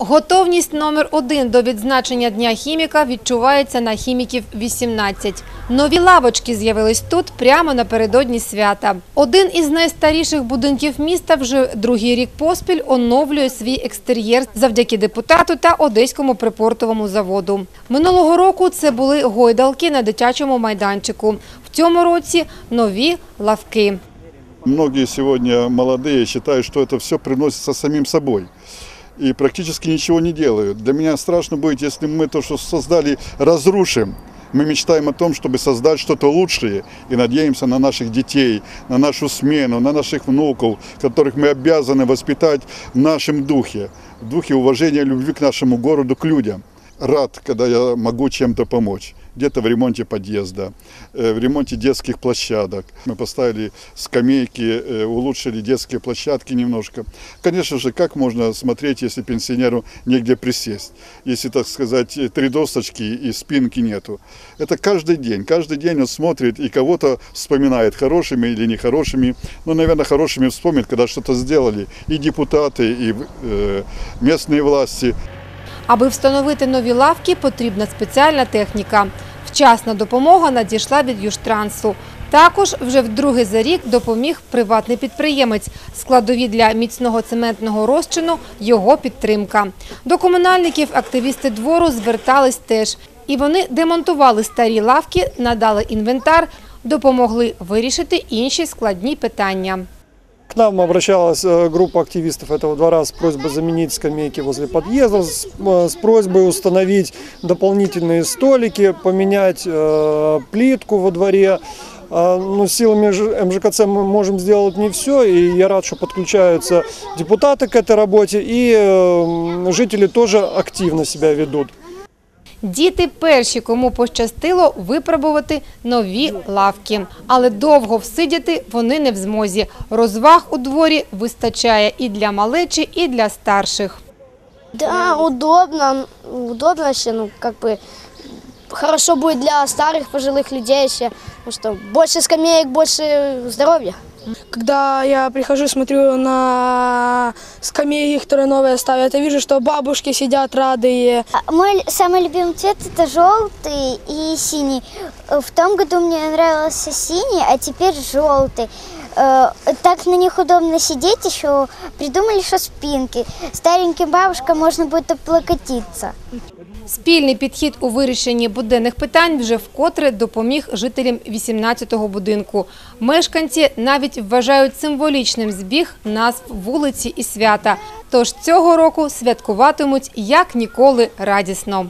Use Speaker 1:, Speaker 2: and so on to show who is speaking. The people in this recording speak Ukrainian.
Speaker 1: Готовність номер один до відзначення Дня хіміка відчувається на хіміків 18. Нові лавочки з'явились тут прямо напередодні свята. Один із найстаріших будинків міста вже другий рік поспіль оновлює свій екстер'єр завдяки депутату та Одеському припортовому заводу. Минулого року це були гойдалки на дитячому майданчику. В цьому році нові лавки.
Speaker 2: Многие сегодня молодые считают, что это все приносится самим собой. И практически ничего не делают. Для меня страшно будет, если мы то, что создали, разрушим. Мы мечтаем о том, чтобы создать что-то лучшее и надеемся на наших детей, на нашу смену, на наших внуков, которых мы обязаны воспитать в нашем духе, в духе уважения, любви к нашему городу, к людям. Рад, когда я могу чем-то помочь. Где-то в ремонте подъезда, э, в ремонте детских площадок. Мы поставили скамейки, э, улучшили детские площадки немножко. Конечно же, как можно смотреть, если пенсионеру негде присесть? Если, так сказать, три досточки и спинки нету. Это каждый день. Каждый день он смотрит и кого-то вспоминает, хорошими или нехорошими. Ну, наверное, хорошими вспомнит, когда что-то сделали. И депутаты, и э, местные власти.
Speaker 1: Аби встановити нові лавки, потрібна спеціальна техніка. Вчасна допомога надійшла від Южтрансу. Також вже вдруге за рік допоміг приватний підприємець. Складові для міцного цементного розчину – його підтримка. До комунальників активісти двору звертались теж. І вони демонтували старі лавки, надали інвентар, допомогли вирішити інші складні питання.
Speaker 3: К нам обращалась э, группа активистов этого двора с просьбой заменить скамейки возле подъезда, с, э, просьбой установить дополнительные столики, поменять э, плитку во дворе. А, Ну, силами МЖКЦ мы можем сделать не все, и я рад, что подключаются депутаты к этой работе, и жители тоже активно себя ведут.
Speaker 1: Діти перші, кому пощастило випробувати нові лавки. Але довго всидіти вони не в змозі. Розваг у дворі вистачає і для малечі, і для старших.
Speaker 4: Да, удобно, удобно вообще, ну, как бы, хорошо будет для старых, пожилых людей еще, ну что, больше скамеек, больше здоровья.
Speaker 5: Когда я прихожу, смотрю на скамейки, которые новые ставят, я вижу, что бабушки сидят радые.
Speaker 6: Мой самый любимый цвет это желтый и синий. В том году мне нравился синий, а теперь желтый. Э, Так на них удобно сидеть еще. Придумали, что спинки. Стареньким бабушкам можно будет облокотиться.
Speaker 1: Спільний підхід у вирішенні буденних питань вже вкотре допоміг жителям 18-го будинку. Мешканці навіть вважають символічним збіг назв вулиці і свята. Тож цього року святкуватимуть як ніколи радісно.